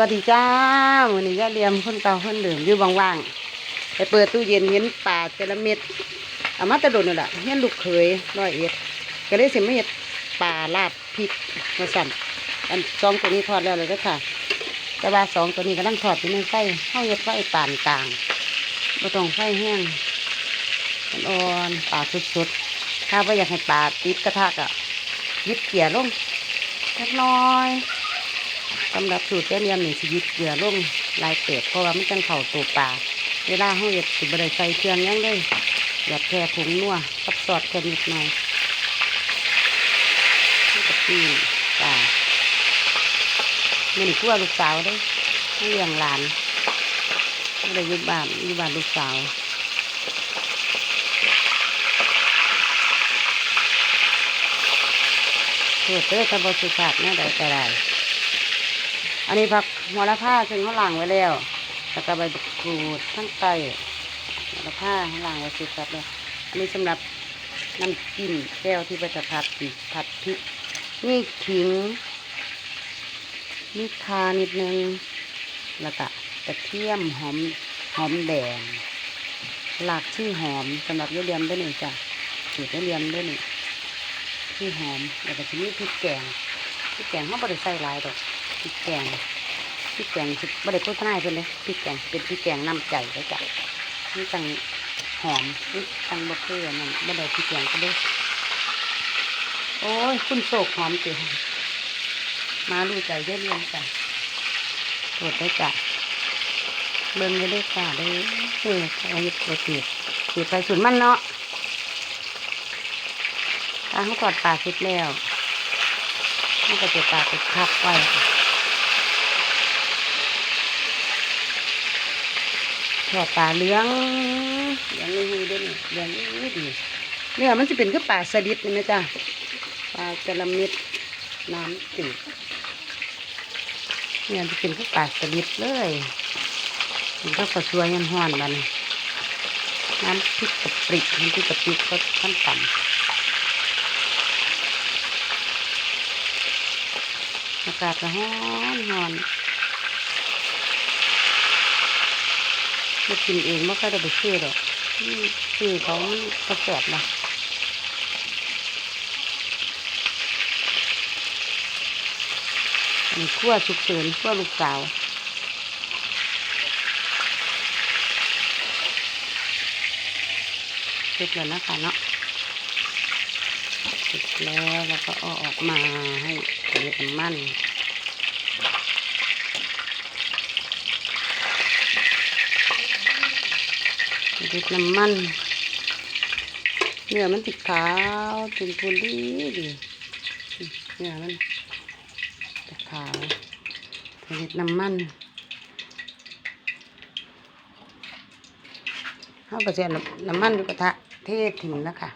วัสดีจ้าวันนี้ย่าเลียมคนเก่าคนเดิมอยู่ว่างๆไปเปิดตู้เย็นเห็นปลาแต่ละเม็ดอามาตะโดนนี่แหละเห็นลูกเขยร้อยเอ็ดก็เลยสิมาเห็ดปลาลาดพริกมาสั่นอันสองตัวนี้ทอดแล้วเลยก็ค่ะ แต่ว่าสองตัวนี้กำลังทอดอยู่ในไฟเข้าเห็ดไฟปานกลางไม่ต้องไฟแห้งอ่อนปลาสดๆถ้าว่าอยากให้ปลาติดกระทะก็ยิบเกลี่ยลงเล็กน้อย สำหรับสูตรเจ้เรียมนี่สิหยิบเกลือลงลายเป็ดเพราะว่ามันจังเข่าตัวปลาเวลาเฮาเฮ็ดสิบ่ได้ใส่เครื่องยังเลยหยอดแค่ผงนัวกับซอสแค่นิดหน่อยนี่กับปีนปลามันคั่วลูกสาวด้ให้เลี้ยงหลานไม่ได้ยุบบ้านยู่บ้านลูกสาวเกิดเด้อถ้าบริษัทแน่ใดแต่ใด อันนี้ผักหัวละผ้าซึ่งเขาล้างไว้แล้วแล้วก็ใบกรูดทั้งไก่หัวละผ้าเขาล้างไว้เสร็จสับเลยอันนี้สำหรับน้ำจิ้มแก้วที่ไปจะผัดพริกผัดพริกนี่ขิงนี่คานิดนึง แล้วก็กระเทียมหอมหอมแดง หลากชื่อหอมสำหรับยายเรียมด้วยนี่งจ้ะสูตรยายเรียมด้วยนี่งชื่อหอม แล้วก็จะมีพริกแกงพริกแกงเขาบริใส่ลายดอก พริกแกงพริกแกงสิบ่ได้โฆษณาให้เพิ่นเลยพริกแกงเป็นพริกแกงน้ำใจเลยจ้ะนี่ตังหอมนี่ตังบะเขือนั่นบ่ได้พริกแกงก็ได้โอ้ย คุณโศกหอมติมาดูใจเย็นเย็นจ้ะโปรดได้จ้ะเบิ่งไม่ได้จ้ะได้เออเอาเฮ็ดโปรตีนตีไปสุดมันเนาะตาเขากอดปากคิดแล้วมันก็จะตากไปพักไว้ ทอดปลาเหลืองเหลืองนี่ด้วยนี่เหลืองนี่ดีเนี่ยมันจะเป็นคือปลาสลิดนี่ไหมจ้ะปลาจระเม็ดน้ำจืดเนี่ยจะเป็นคือปลาสลิดเลยมันก็กระชวยยันห้อนบัดนน้ำพริกกะปิน้ำพริกกะปิก็ขั้นต่ำอากาศก็ร้อนร้อน มากินเองไม่ค่อยได้ไปซื้อหรอกอืมซื้อเขาก็แสบนะอันนี้ขั้วฉุกเฉินขั้วลูกสาวเสร็จแล้วนะคะเนาะเสร็จแล้วเราก็เอาออกมาให้เดือดน้ำมัน เดือดน้ำมัน เนื้อมันติดขาวตุนทุนดีดีเนื้อมันจะขาวเดือดน้ำมันเขาก็จะเอาน้ำมันอยู่กระทะเทถิ่มแล้วค่ะ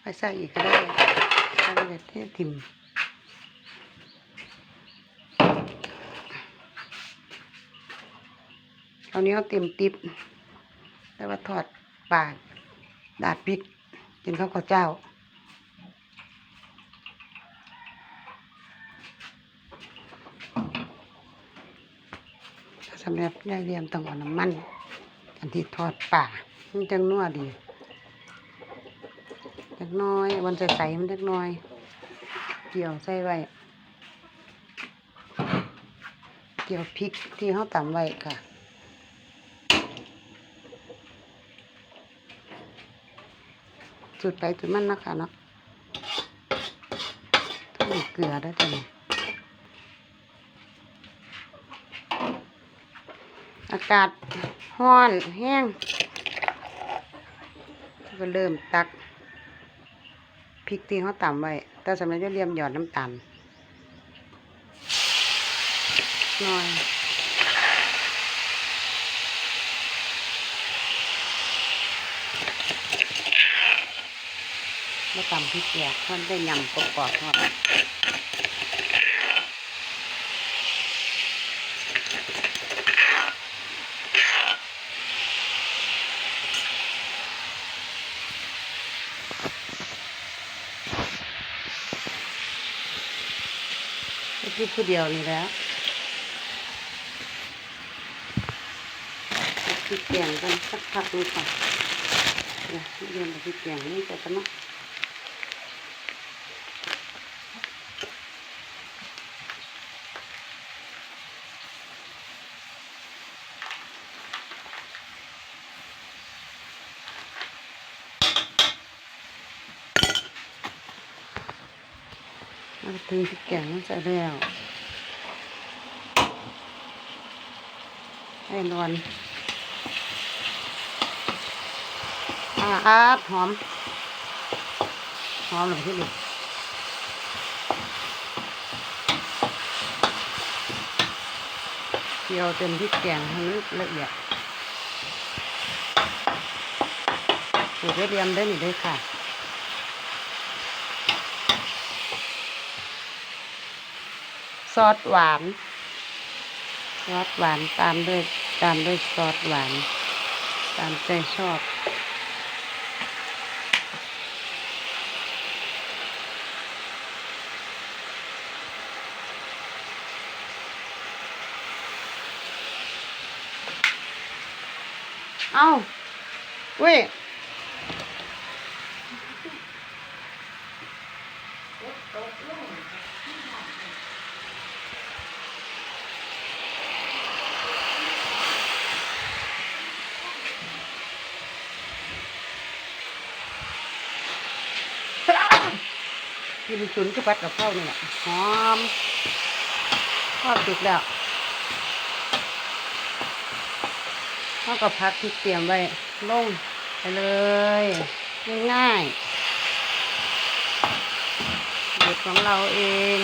ไปใส่อีกก็ได้ใส่ไปเทศถิ่ม เอานี้เอาเต็มติบแต่ว่าทอดปาดดาดพริก กินข้าวข้าวเจ้า สำหรับยายเรียมต้องเอาน้ำมัน อันที่ทอดป่ามันจังนัวดีเล็กน้อยวันใสๆมันเล็กน้อย เกี่ยวใส่ไว้เกี่ยวพริกที่เขาตำไว้ค่ะ จุดไปจุดมันนะคะเนาะต้องมีเกลือด้วยจ้ะเนี่ยอากาศร้อนแห้งก็เริ่มตักพริกที่เขาตำไว้ แต่สำหรับจะเรียมหยอดน้ำตาลหน่อย ไม่ตำพริกแกงมันได้ยำกรอบๆทอดคิดผู้เดียวนี่แล้วพี่แกงกันสักพักนึงค่ะเดี๋ยวเรียนพริกแกงนี่จะกันเนาะ มาถึงพริกแกงมันจะแล้วให้นอนอาอาดหอม หอมหน่อยที่นี่เคี่ยวเต็มพริกแกงให้มันละเอียดสูตรเรียมได้นี่ได้ค่ะ ซอสหวาน ซอสหวานตามด้วยตามด้วยซอสหวาน ตามใจชอบ เอาเว้ย กินฉุนก็ปัดกับข้าวนี่แหละหอมทอดสุกแล้วข้าวกับพักที่เตรียมไว้ลงไปเลยง่ายๆเด็ดของเราเอง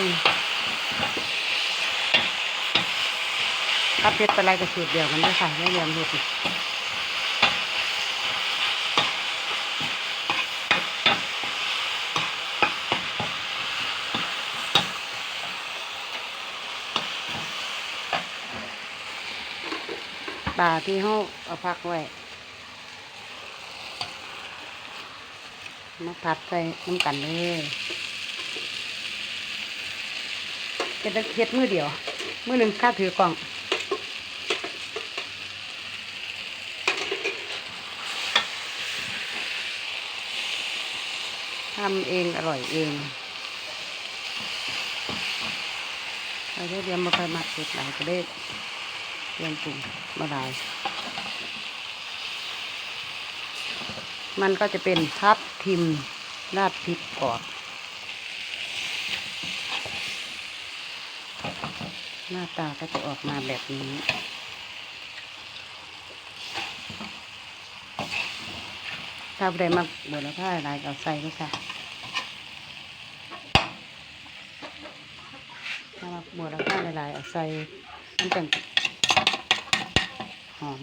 ถ้าเพชรอะไรกับสูตรเดียวกันด้วยค่ะไม่เรียมเห็ ปลาที่เขาเอาพักไว้ มาผัดใส่น้ำกันเลยเฮ็ดเฮ็ดมือเดียว มือหนึ่งข้าถือกล่องทำเองอร่อยเองเราได้เรียนมาไปมักเสร็จหลายก็ได้ ครื่องปรุงมาได้มันก็จะเป็นทับทิมราดพริกกรอบหน้าตาก็จะออกมาแบบนี้ถ้าใดมาบดแล้วถ้าอะไรก็ใส่ด้วยค่ะถ้ามาบดแล้วถ้าหลายเอาใส่มันจัง อม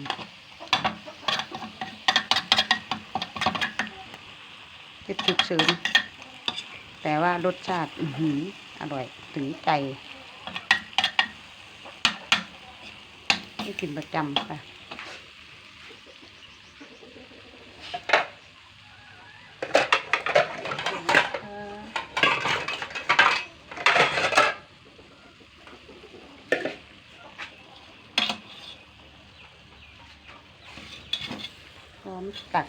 เผ็ดฉุกเฉินแต่ว่ารสชาติอือหืออร่อยถึงใจไม่กินประจำค่ะ อมตัก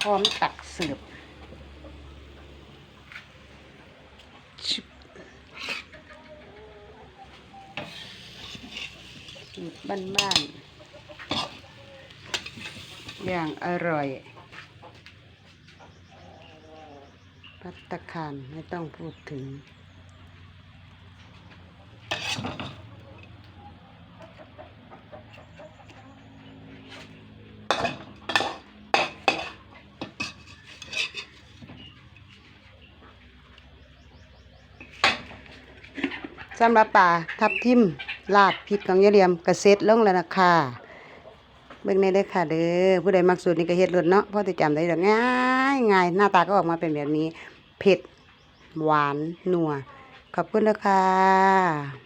พร้อมตักเสิร์ฟชิบสูตรบ้านๆอย่างอร่อยพัตตาคารไม่ต้องพูดถึง สำหรับป่าทับทิมลาดพริกของยายเหลียมกระเซ็ดลงแล้วนะคะเบิ่งในเลยค่ะเด้อผู้ใดมักสูตรนี้ก็เฮ็ดรสเนาะเพราะจะจำได้ดอกง่ายง่ายหน้าตาก็ออกมาเป็นแบบนี้ เผ็ด หวานนัวขอบคุณนะคะ